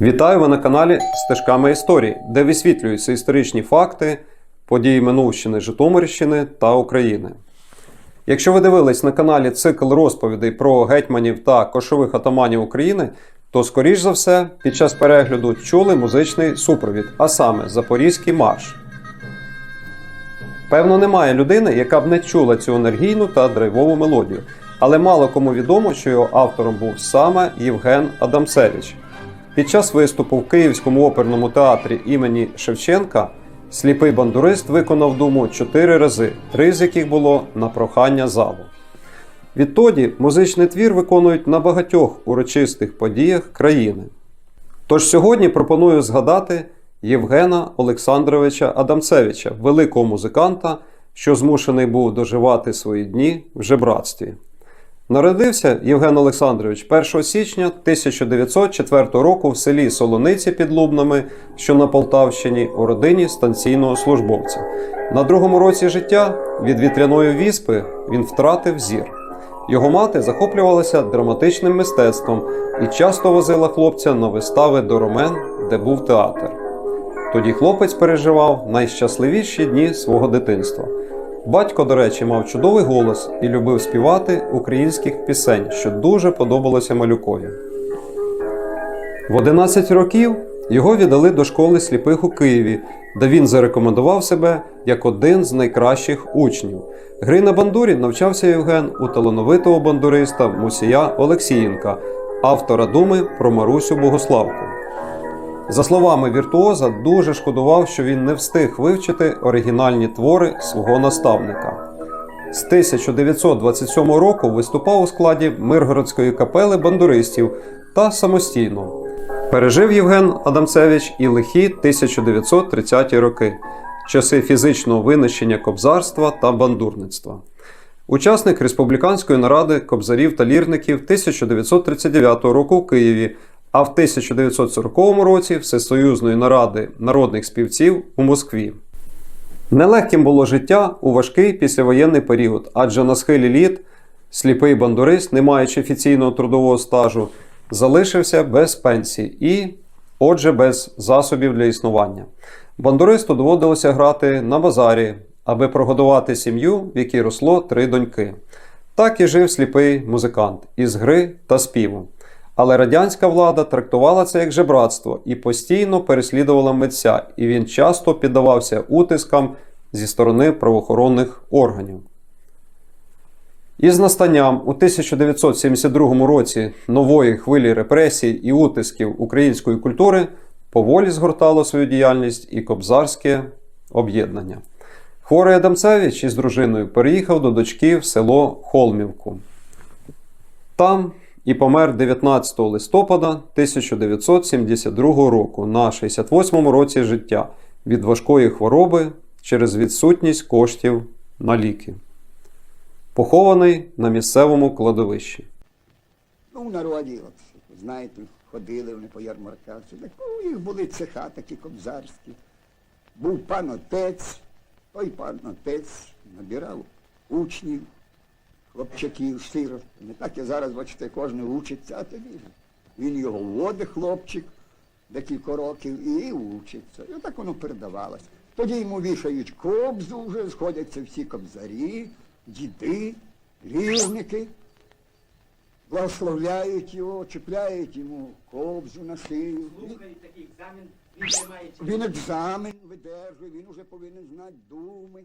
Вітаю ви на каналі Стежками історії, де висвітлюються історичні факти, події Минувщини, Житомирщини та України. Якщо ви дивились на каналі цикл розповідей про гетьманів та кошових атаманів України, то, скоріш за все, під час перегляду чули музичний супровід, а саме Запорізький марш. Певно, немає людини, яка б не чула цю енергійну та драйвову мелодію, але мало кому відомо, що його автором був саме Євген Адамцевич. Під час виступу в Київському оперному театрі імені Шевченка сліпий бандурист виконав думу чотири рази, три з яких було на прохання залу. Відтоді музичний твір виконують на багатьох урочистих подіях країни. Тож сьогодні пропоную згадати Євгена Олександровича Адамцевича, великого музиканта, що змушений був доживати свої дні в жебратстві. Народився Євген Олександрович 1 січня 1904 року в селі Солониці під Лубнами, що на Полтавщині, у родині станційного службовця. На другому році життя від вітряної віспи він втратив зір. Його мати захоплювалася драматичним мистецтвом і часто возила хлопця на вистави до Ромен, де був театр. Тоді хлопець переживав найщасливіші дні свого дитинства. Батько, до речі, мав чудовий голос і любив співати українських пісень, що дуже подобалося малюкові. В 11 років його віддали до школи сліпих у Києві, де він зарекомендував себе як один з найкращих учнів. Гри на бандурі навчався Євген у талановитого бандуриста Мусія Олексієнка, автора думи про Марусю Богославку. За словами віртуоза, дуже шкодував, що він не встиг вивчити оригінальні твори свого наставника. З 1927 року виступав у складі Миргородської капели бандуристів та самостійно. Пережив Євген Адамцевич і лихі 1930-ті роки, часи фізичного винищення кобзарства та бандурництва. Учасник республіканської наради кобзарів та лірників 1939 року в Києві, а в 1940 році Всесоюзної наради народних співців у Москві. Нелегким було життя у важкий післявоєнний період, адже на схилі літ сліпий бандурист, не маючи офіційного трудового стажу, залишився без пенсії і, отже, без засобів для існування. Бандуристу доводилося грати на базарі, аби прогодувати сім'ю, в якій росло три доньки. Так і жив сліпий музикант із гри та співу. Але радянська влада трактувала це як жебратство і постійно переслідувала митця, і він часто піддавався утискам зі сторони правоохоронних органів. Із настанням у 1972 році нової хвилі репресій і утисків української культури поволі згортало свою діяльність і кобзарське об'єднання. Хворий Адамцевич із дружиною переїхав до дочки в село Холмівку. Там і помер 19 листопада 1972 року на 68-му році життя від важкої хвороби через відсутність коштів на ліки. Похований на місцевому кладовищі. Ну, в народі, знаєте, ходили вони по ярмарках. Ну, у них були цеха такі кобзарські. Був пан отець, той пан отець набирав учнів, хлопчаків, сирот. Не так і зараз, бачите, кожен учиться, а тоді ж. Він його вводить, хлопчик, декілька років, і учиться. І отак воно передавалося. Тоді йому вішають кобзу вже, сходяться всі кобзарі, діди, лірники благословляють його, чіпляють йому кобзу на шию. Слухають такий екзамен, він тримає Він екзамен видержує, він уже повинен знати думи.